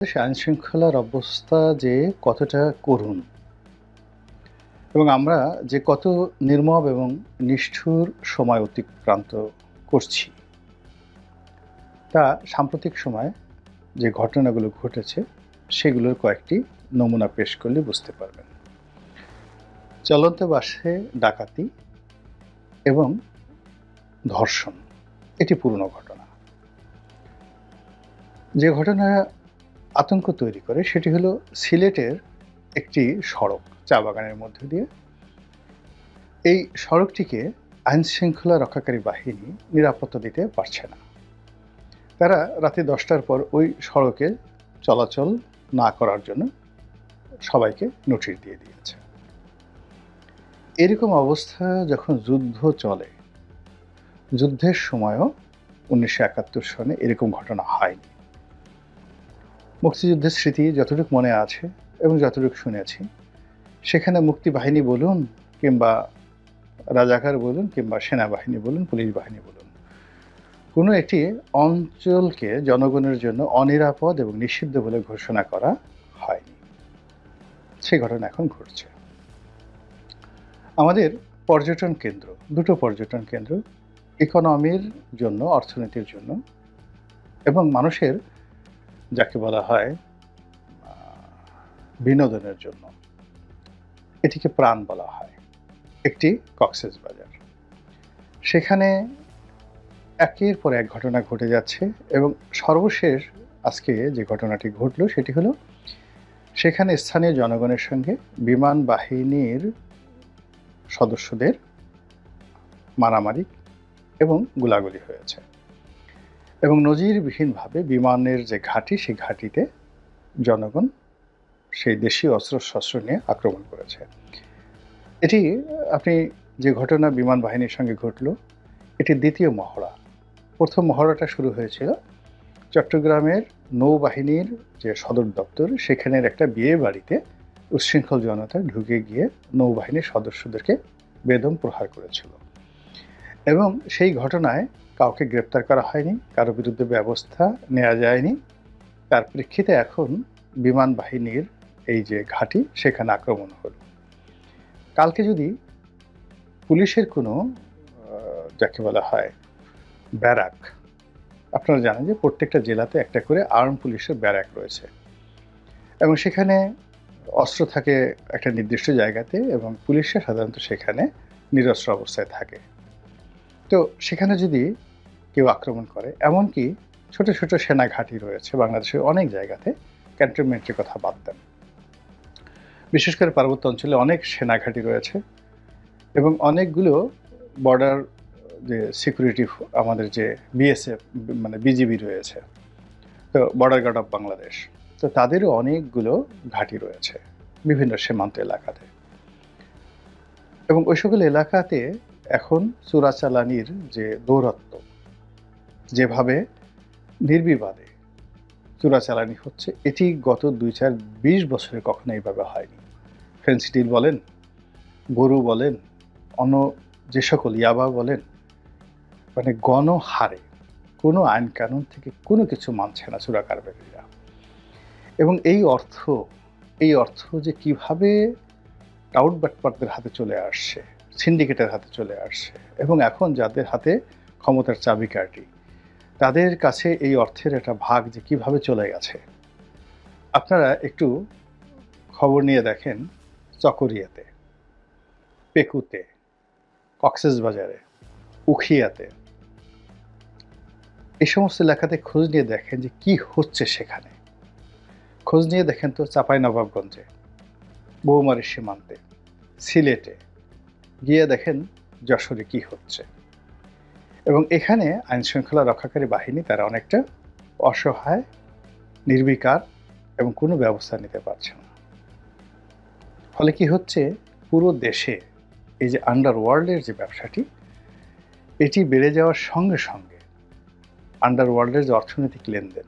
আইন শৃঙ্খলার অবস্থা যে কতটা করুণ, এবং আমরা যে কত নির্মম এবং নিষ্ঠুর সময় অতিক্রান্ত করছি, তা সাম্প্রতিক সময়ে যে ঘটনাগুলো ঘটেছে, সেগুলোর কয়েকটি নমুনা পেশ করলে বুঝতে পারবেন। চলন্ত বাসে ডাকাতি এবং ধর্ষণ, এটি পুরনো ঘটনা। যে ঘটনা আতঙ্ক তৈরি করে, সেটি হলো সিলেটের একটি সড়ক চা বাগানের মধ্যে দিয়ে। এই সড়কটিকে আইন শৃঙ্খলা রক্ষাকারী বাহিনী নিরাপত্তা দিতে পারছে না। তারা রাতে দশটার পর ওই সড়কে চলাচল না করার জন্য সবাইকে নোটিশ দিয়ে দিয়েছে। এরকম অবস্থা যখন যুদ্ধ চলে, যুদ্ধের সময়ও উনিশশো একাত্তর সনে এরকম ঘটনা হয়নি। মুক্তিযুদ্ধের স্মৃতি যতটুকু মনে আছে এবং যতটুকু শুনেছি, সেখানে মুক্তি বাহিনী বলুন কিংবা রাজাকার বলুন কিংবা সেনাবাহিনী বলুন পুলিশ বাহিনী বলুন, কোনো একটি অঞ্চলকে জনগণের জন্য অনিরাপদ এবং নিষিদ্ধ বলে ঘোষণা করা হয়নি। সে ঘটনা এখন ঘটছে। আমাদের পর্যটন কেন্দ্র, দুটো পর্যটন কেন্দ্র, ইকোনমির জন্য, অর্থনীতির জন্য এবং মানুষের যাকে বলা হয় বিনোদনের জন্য। এটিকে প্রাণ বলা হয়, একটি কক্সেস বাজার। সেখানে একের পর এক ঘটনা ঘটে যাচ্ছে এবং সর্বশেষ আজকে যে ঘটনাটি ঘটলো সেটি হলো, সেখানে স্থানীয় জনগণের সঙ্গে বিমান বাহিনীর সদস্যদের মারামারি এবং গোলাগুলি হয়েছে। এবং নজিরবিহীনভাবে বিমানের যে ঘাঁটি, সেই ঘাঁটিতে জনগণ সেই দেশীয় অস্ত্র শস্ত্র নিয়ে আক্রমণ করেছে। এটি, আপনি যে ঘটনা বিমান বাহিনীর সঙ্গে ঘটল, এটি দ্বিতীয় মহড়া। প্রথম মহড়াটা শুরু হয়েছিল চট্টগ্রামের নৌবাহিনীর যে সদর দপ্তর, সেখানের একটা বিয়ে বাড়িতে উচ্ছৃঙ্খল জনতা ঢুকে গিয়ে নৌবাহিনীর সদস্যদেরকে বেদম প্রহার করেছিল। এবং সেই ঘটনায় কাউকে গ্রেপ্তার করা হয়নি, কারও বিরুদ্ধে ব্যবস্থা নেওয়া যায়নি। তার প্রেক্ষিতে এখন বিমান বাহিনীর এই যে ঘাঁটি, সেখানে আক্রমণ হলো। কালকে যদি পুলিশের কোনো যাকে বলা হয়, ব্যারাক, আপনারা জানেন যে প্রত্যেকটা জেলাতে একটা করে আর্ম পুলিশের ব্যারাক রয়েছে। এবং সেখানে অস্ত্র থাকে একটা নির্দিষ্ট জায়গাতে এবং পুলিশরা সাধারণত সেখানে নিরস্ত্র অবস্থায় থাকে। তো সেখানে যদি কেউ আক্রমণ করে, এমনকি ছোট ছোট সেনা ঘাঁটি রয়েছে বাংলাদেশের অনেক জায়গাতে, ক্যান্টনমেন্টের কথা বাদ দেন। বিশেষ করে পার্বত্য অঞ্চলে অনেক সেনা ঘাঁটি রয়েছে এবং অনেকগুলো বর্ডার যে সিকিউরিটি আমাদের যে বিএসএফ মানে বিজিবি রয়েছে, তো বর্ডার গার্ড অফ বাংলাদেশ তো তাদেরও অনেকগুলো ঘাঁটি রয়েছে বিভিন্ন সীমান্ত এলাকাতে। এবং ওই সকল এলাকাতে এখন চোরাচালানির যে দৌরত্ব যেভাবে নির্বিবাদে চোরাচালানি হচ্ছে, এটি গত দুই চার বিশ বছরে কখনো এইভাবে হয়নি। ফেন্সিডিল বলেন, গরু বলেন, অন্য যে সকল ইয়াবা বলেন মানে গণহারে কোনো আইন কানুন থেকে কোনো কিছু মানছে না চোরা কারবারিরা। এবং এই অর্থ এই অর্থ যে কীভাবে টাউট বাটপারদের হাতে চলে আসছে, সিন্ডিকেটের হাতে চলে আসছে, এবং এখন যাদের হাতে ক্ষমতার চাবিকাঠি তাদের কাছে এই অর্থের একটা ভাগ যে কীভাবে চলে গেছে। আপনারা একটু খবর নিয়ে দেখেন চকরিয়াতে, পেকুতে কক্সেস বাজারে উখিয়াতে। এই সমস্ত এলাকাতে খোঁজ নিয়ে দেখেন যে কি হচ্ছে সেখানে। খোঁজ নিয়ে দেখেন তো চাপাই নবাবগঞ্জে বৌমারির সীমান্তে, সিলেটে। গিয়ে দেখেন যশোরে কি হচ্ছে। এবং এখানে আইন শৃঙ্খলা রক্ষাকারী বাহিনী তারা অনেকটা অসহায়, নির্বিকার এবং কোনো ব্যবস্থা নিতে পারছে না। ফলে কি হচ্ছে? পুরো দেশে এই যে আন্ডারওয়ার্ল্ডের যে ব্যবসাটি, এটি বেড়ে যাওয়ার সঙ্গে সঙ্গে আন্ডারওয়ার্ল্ডের যে অর্থনৈতিক লেনদেন,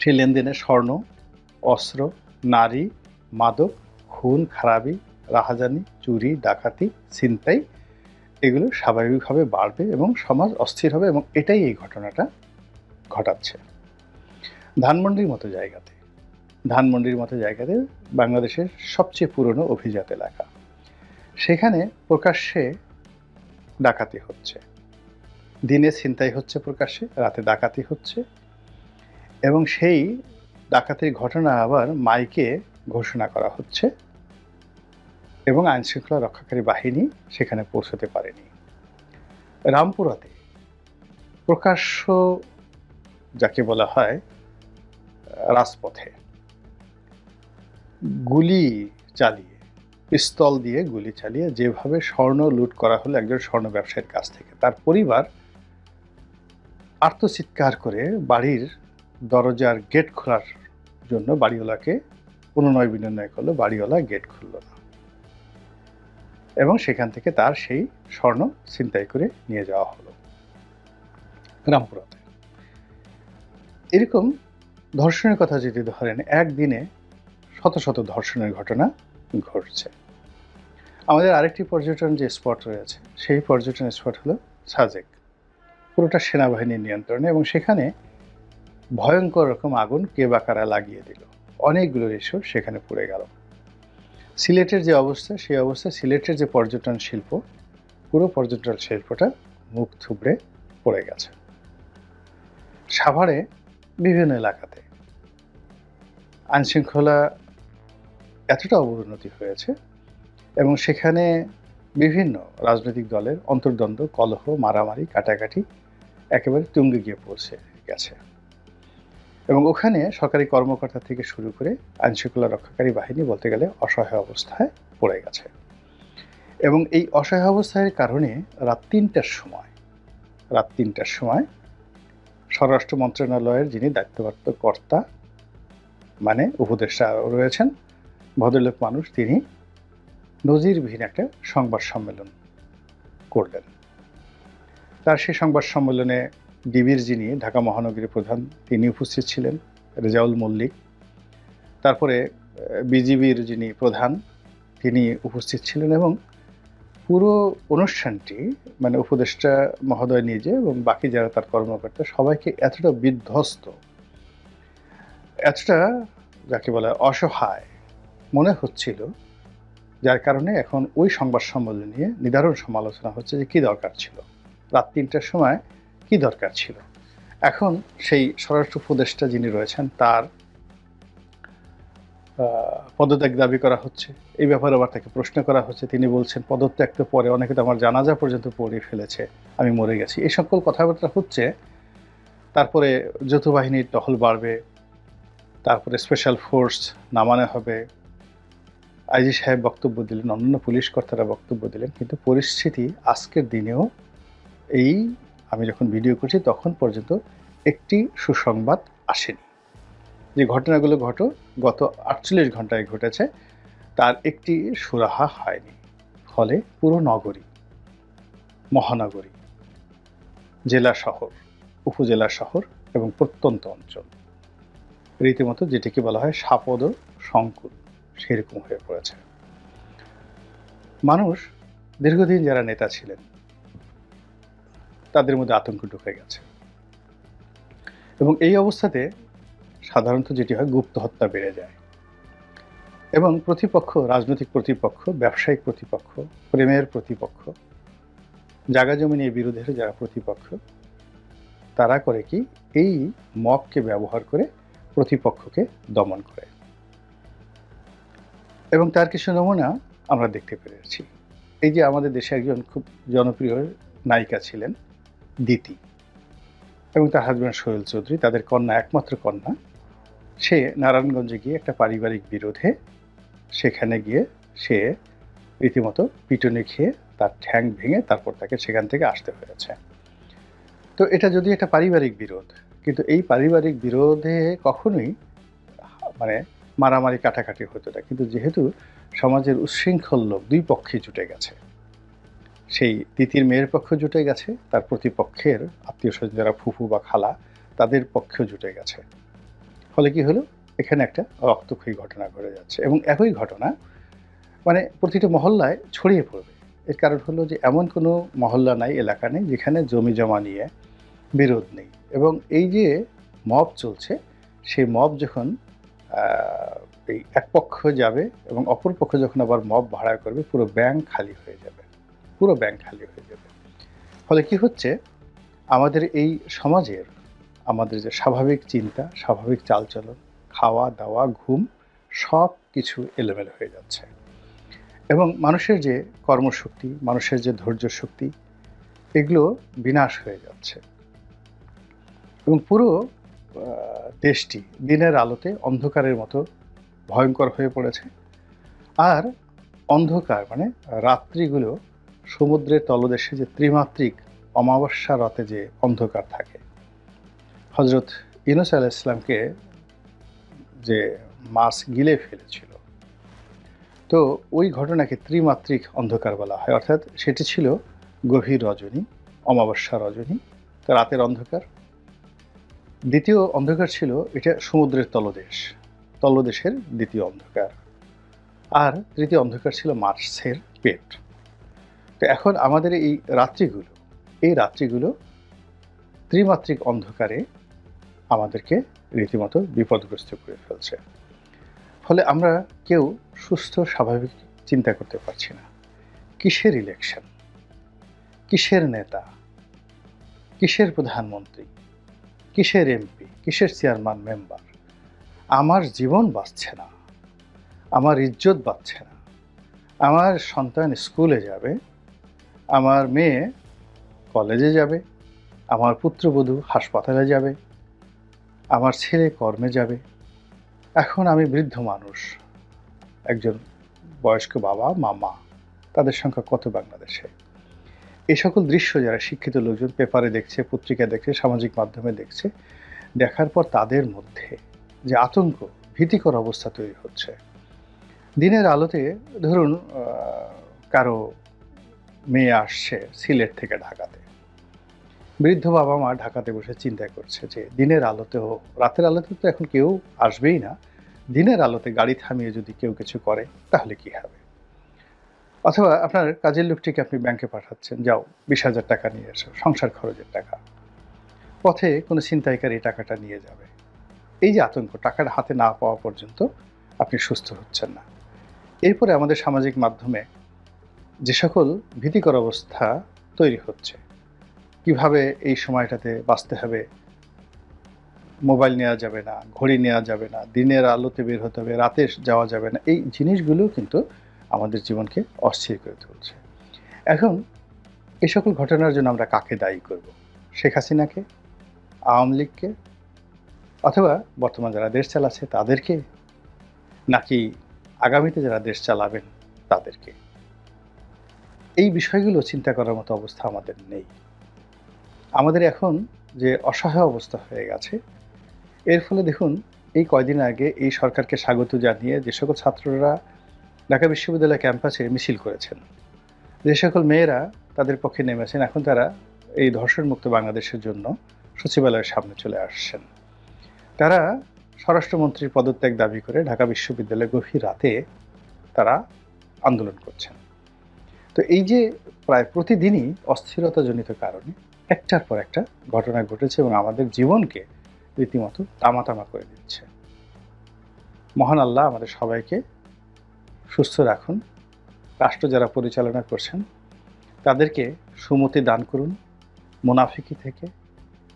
সেই লেনদেনে স্বর্ণ, অস্ত্র, নারী, মাদক, খুন, খারাপি, রাহাজানি, চুরি, ডাকাতি, ছিনতাই এগুলো স্বাভাবিকভাবে বাড়বে এবং সমাজ অস্থির হবে এবং এটাই এই ঘটনাটা ঘটাচ্ছে। ধানমন্ডির মতো জায়গাতে। ধানমন্ডির মতো জায়গাতে বাংলাদেশের সবচেয়ে পুরনো অভিজাত এলাকা। সেখানে প্রকাশ্যে ডাকাতি হচ্ছে। দিনে ছিনতাই হচ্ছে প্রকাশ্যে, রাতে ডাকাতি হচ্ছে এবং সেই ডাকাতির ঘটনা আবার মাইকে ঘোষণা করা হচ্ছে। এবং আইনশৃঙ্খলা রক্ষাকারী বাহিনী সেখানে পৌঁছতে পারেনি। রামপুরাতে প্রকাশ্য যাকে বলা হয়, রাজপথে গুলি চালিয়ে, পিস্তল দিয়ে গুলি চালিয়ে যেভাবে স্বর্ণ লুট করা হলো একজন স্বর্ণ ব্যবসায়ীর কাছ থেকে, তার পরিবার আর্তচিৎকার করে বাড়ির দরজার গেট খোলার জন্য বাড়িওয়ালাকে পুনর্নয় বিনিময় করল, বাড়িওয়ালা গেট খুলল না। এবং সেখান থেকে তার সেই স্বর্ণ ছিনতাই করে নিয়ে যাওয়া হলো। রামপুরাতে। এরকম ধর্ষণের কথা যদি ধরেন, একদিনে শত শত ধর্ষণের ঘটনা ঘটছে। আমাদের আরেকটি পর্যটন যে স্পট রয়েছে, সেই পর্যটন স্পট হলো সাজেক। পুরোটা সেনাবাহিনীর নিয়ন্ত্রণে এবং সেখানে ভয়ঙ্কর রকম আগুন কে বা কারা লাগিয়ে দিল। অনেকগুলো রেশো সেখানে পড়ে গেল। সিলেটের যে অবস্থা, সেই অবস্থা সিলেটের যে পর্যটন শিল্প, পুরো পর্যটন শিল্পটা মুখ থুবড়ে পড়ে গেছে। সাভারে বিভিন্ন এলাকাতে আইনশৃঙ্খলা এতটা অবনতি হয়েছে এবং সেখানে বিভিন্ন রাজনৈতিক দলের অন্তর্দ্বন্দ্ব, কলহ, মারামারি, কাটাকাটি একেবারে তুঙ্গে গিয়ে পৌঁছে গেছে। এবং ওখানে সরকারি কর্মকর্তা থেকে শুরু করে আইনশৃঙ্খলা রক্ষাকারী বাহিনী বলতে গেলে অসহায় অবস্থায় পড়ে গেছে। এবং এই অসহায় অবস্থার কারণে রাত তিনটার সময়, রাত তিনটার সময় স্বরাষ্ট্র মন্ত্রণালয়ের যিনি দায়িত্বপ্রাপ্ত কর্তা মানে উপদেষ্টা রয়েছেন, ভদ্রলোক মানুষ, তিনি নজিরবিহীন একটা সংবাদ সম্মেলন করলেন। তার সেই সংবাদ সম্মেলনে ডিবির যিনি ঢাকা মহানগরীর প্রধান, তিনি উপস্থিত ছিলেন, রেজাউল মল্লিক। তারপরে বিজিবির যিনি প্রধান, তিনি উপস্থিত ছিলেন এবং পুরো অনুষ্ঠানটি মানে উপদেষ্টা মহোদয় নিজে এবং বাকি যারা তার কর্মকর্তা, সবাইকে এতটা বিধ্বস্ত, এতটা, যাকে বলে, অসহায় মনে হচ্ছিল, যার কারণে এখন ওই সংবাদ সম্মেলন নিয়ে নিদারুণ সমালোচনা হচ্ছে যে কি দরকার ছিল। রাত তিনটার সময় কি দরকার ছিল? এখন সেই স্বরাষ্ট্র উপদেষ্টা যিনি রয়েছেন, তার পদত্যাগ দাবি করা হচ্ছে। এই ব্যাপারে আবার তাকে প্রশ্ন করা হচ্ছে। তিনি বলছেন পদত্যাগ তো পরে অনেকে তো আমার জানাজা পর্যন্ত পড়ে ফেলেছে, আমি মরে গেছি। এই সকল কথাবার্তা হচ্ছে, তারপরে যৌথ বাহিনীর টহল বাড়বে, তারপরে স্পেশাল ফোর্স নামানো হবে। আইজি সাহেব বক্তব্য দিলেন, অন্যান্য পুলিশ কর্তারা বক্তব্য দিলেন, কিন্তু পরিস্থিতি আজকের দিনেও এই আমি যখন ভিডিও করছি, তখন পর্যন্ত একটি সুসংবাদ আসেনি। যে ঘটনাগুলো ঘট, গত আটচল্লিশ ঘন্টায় ঘটেছে, তার একটি সুরাহা হয়নি। ফলে পুরো নগরী, মহানগরী, জেলা শহর, উপজেলা শহর এবং প্রত্যন্ত অঞ্চল, রীতিমতো যেটিকে বলা হয় সাপদ সংকুল, সেরকম হয়ে পড়েছে। মানুষ, দীর্ঘদিন যারা নেতা ছিলেন তাদের মধ্যে আতঙ্ক ঢুকে গেছে। এবং এই অবস্থাতে সাধারণত যেটি হয়, গুপ্ত হত্যা বেড়ে যায়। এবং প্রতিপক্ষ, রাজনৈতিক প্রতিপক্ষ, ব্যবসায়িক প্রতিপক্ষ, প্রেমের প্রতিপক্ষ জাগা জমি নিয়ে বিরোধের যারা প্রতিপক্ষ, তারা করে কি? এই মবকে ব্যবহার করে প্রতিপক্ষকে দমন করে। এবং তার কিছু নমুনা আমরা দেখতে পেরেছি। এই যে আমাদের দেশে একজন খুব জনপ্রিয় নায়িকা ছিলেন দিতি এবং তার হাজব্যান্ড সোহেল চৌধুরী, তাদের কন্যা, একমাত্র কন্যা, সে নারায়ণগঞ্জে গিয়ে একটা পারিবারিক বিরোধে সেখানে গিয়ে সে রীতিমতো পিটনে খেয়ে তার ঠ্যাং ভেঙে তারপর তাকে সেখান থেকে আসতে হয়েছে। তো এটা যদি একটা পারিবারিক বিরোধ, কিন্তু এই পারিবারিক বিরোধে কখনোই মানে মারামারি কাটাকাটি হতো না। কিন্তু যেহেতু সমাজের উচ্ছৃঙ্খল লোক দুই পক্ষে জুটে গেছে। সেই তিতির মেয়ের পক্ষ জুটে গেছে, তার প্রতিপক্ষের আত্মীয় স্বজন যারা ফুফু বা খালা, তাদের পক্ষেও জুটে গেছে। ফলে কি হলো? এখানে একটা রক্তক্ষয়ী ঘটনা ঘটে যাচ্ছে এবং একই ঘটনা মানে প্রতিটা মহল্লায় ছড়িয়ে পড়বে। এর কারণ হলো যে এমন কোনো মহল্লা নাই, এলাকা নেই, যেখানে জমি জমা নিয়ে বিরোধ নেই এবং এই যে মব চলছে, সেই মব যখন এই এক পক্ষ যাবে এবং অপর পক্ষ যখন আবার মব ভাড়া করবে, পুরো ব্যাংক খালি হয়ে যাবে। পুরো ব্যাংক খালি হয়ে যাবে। ফলে কি হচ্ছে? আমাদের এই সমাজের আমাদের যে স্বাভাবিক চিন্তা, স্বাভাবিক চালচলন, খাওয়া, দাওয়া, ঘুম সব কিছু এলোমেলো হয়ে যাচ্ছে। এবং মানুষের যে কর্মশক্তি, মানুষের যে ধৈর্য শক্তি, এগুলো বিনাশ হয়ে যাচ্ছে। এবং পুরো দেশটি দিনের আলোতে অন্ধকারের মতো ভয়ঙ্কর হয়ে পড়েছে। আর অন্ধকার মানে রাত্রিগুলো সমুদ্রের তলদেশে যে ত্রিমাত্রিক অমাবস্যা রাতে যে অন্ধকার থাকে। হজরত ইনুস আলাহ ইসলামকে যে মাছ গিলে ফেলেছিল। তো ওই ঘটনাকে ত্রিমাত্রিক অন্ধকার বলা হয়। অর্থাৎ সেটি ছিল গভীর রজনী, অমাবস্যা রজনী, রাতের অন্ধকার। দ্বিতীয় অন্ধকার ছিল এটা সমুদ্রের তলদেশ, তলদেশের দ্বিতীয় অন্ধকার। আর তৃতীয় অন্ধকার ছিল মার্সের পেট। তো এখন আমাদের এই রাত্রিগুলো এই রাত্রিগুলো ত্রিমাত্রিক অন্ধকারে আমাদেরকে রীতিমতো বিপদগ্রস্ত করে ফেলছে। ফলে আমরা কেউ সুস্থ, স্বাভাবিক চিন্তা করতে পারছি না। কিসের ইলেকশন কিসের নেতা? কিসের প্রধানমন্ত্রী? কিসের এমপি? কিসের চেয়ারম্যান মেম্বার? আমার জীবন বাঁচছে না। আমার ইজ্জত বাঁচছে না। আমার সন্তান স্কুলে যাবে আমার মেয়ে কলেজে যাবে, আমার পুত্রবধূ হাসপাতালে যাবে, আমার ছেলে কর্মে যাবে। এখন আমি বৃদ্ধ মানুষ, একজন বয়স্ক বাবা, মামা, তাদের সংখ্যা কত বাংলাদেশে? এই সকল দৃশ্য যারা শিক্ষিত লোকজন পেপারে দেখছে, পত্রিকা দেখছে, সামাজিক মাধ্যমে দেখছে, দেখার পর তাদের মধ্যে যে আতঙ্ক, ভীতিকর অবস্থা তৈরি হচ্ছে। দিনের আলোতে ধরুন কারও মেয়ে আসছে সিলেট থেকে ঢাকাতে। বৃদ্ধ বাবা মা ঢাকাতে বসে চিন্তা করছে যে দিনের আলোতে হোক রাতের আলোতে তো এখন কেউ আসবেই না, দিনের আলোতে গাড়ি থামিয়ে যদি কেউ কিছু করে, তাহলে কি হবে? অথবা আপনার কাজের লোকটিকে আপনি ব্যাংকে পাঠাচ্ছেন, যাও বিশ হাজার টাকা নিয়ে এসো, সংসার খরচের টাকা। পথে কোনো ছিনতাইকারী টাকাটা নিয়ে যাবে। এই যে আতঙ্ক, টাকার হাতে না পাওয়া পর্যন্ত আপনি সুস্থ হচ্ছেন না। এরপরে আমাদের সামাজিক মাধ্যমে যে সকল ভীতিকর অবস্থা তৈরি হচ্ছে, কীভাবে এই সময়টাতে বাঁচতে হবে? মোবাইল নেওয়া যাবে না, ঘড়ি নেওয়া যাবে না, দিনের আলোতে বের হতে হবে, রাতে যাওয়া যাবে না, এই জিনিসগুলো কিন্তু আমাদের জীবনকে অস্থির করে তুলছে। এখন এই সকল ঘটনার জন্য আমরা কাকে দায়ী করব? শেখ হাসিনাকে? আওয়ামী লীগকে? অথবা বর্তমান যারা দেশ চালাচ্ছে তাদেরকে? নাকি আগামীতে যারা দেশ চালাবেন তাদেরকে? এই বিষয়গুলো চিন্তা করার মতো অবস্থা আমাদের নেই। আমাদের এখন যে অসহায় অবস্থা হয়ে গেছে, এর ফলে দেখুন, এই কয়দিন আগে এই সরকারকে স্বাগত জানিয়ে যে সকল ছাত্ররা ঢাকা বিশ্ববিদ্যালয় ক্যাম্পাসে মিছিল করেছেন। যে সকল মেয়েরা তাদের পক্ষে নেমেছেন, এখন তারা এই ধর্ষণমুক্ত বাংলাদেশের জন্য সচিবালয়ের সামনে চলে আসছেন। তারা স্বরাষ্ট্রমন্ত্রীর পদত্যাগ দাবি করে ঢাকা বিশ্ববিদ্যালয়ে গভীর রাতে তারা আন্দোলন করছেন। তো এই যে প্রায় প্রতিদিনই অস্থিরতাজনিত কারণে একটার পর একটা ঘটনা ঘটেছে এবং আমাদের জীবনকে রীতিমতো তামাতামা করে দিচ্ছে। মহান আল্লাহ আমাদের সবাইকে সুস্থ রাখুন। রাষ্ট্র যারা পরিচালনা করছেন, তাদেরকে সুমতি দান করুন। মুনাফিকি থেকে,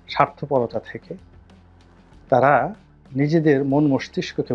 স্বার্থপরতা থেকে, তারা নিজেদের মন মস্তিষ্ককে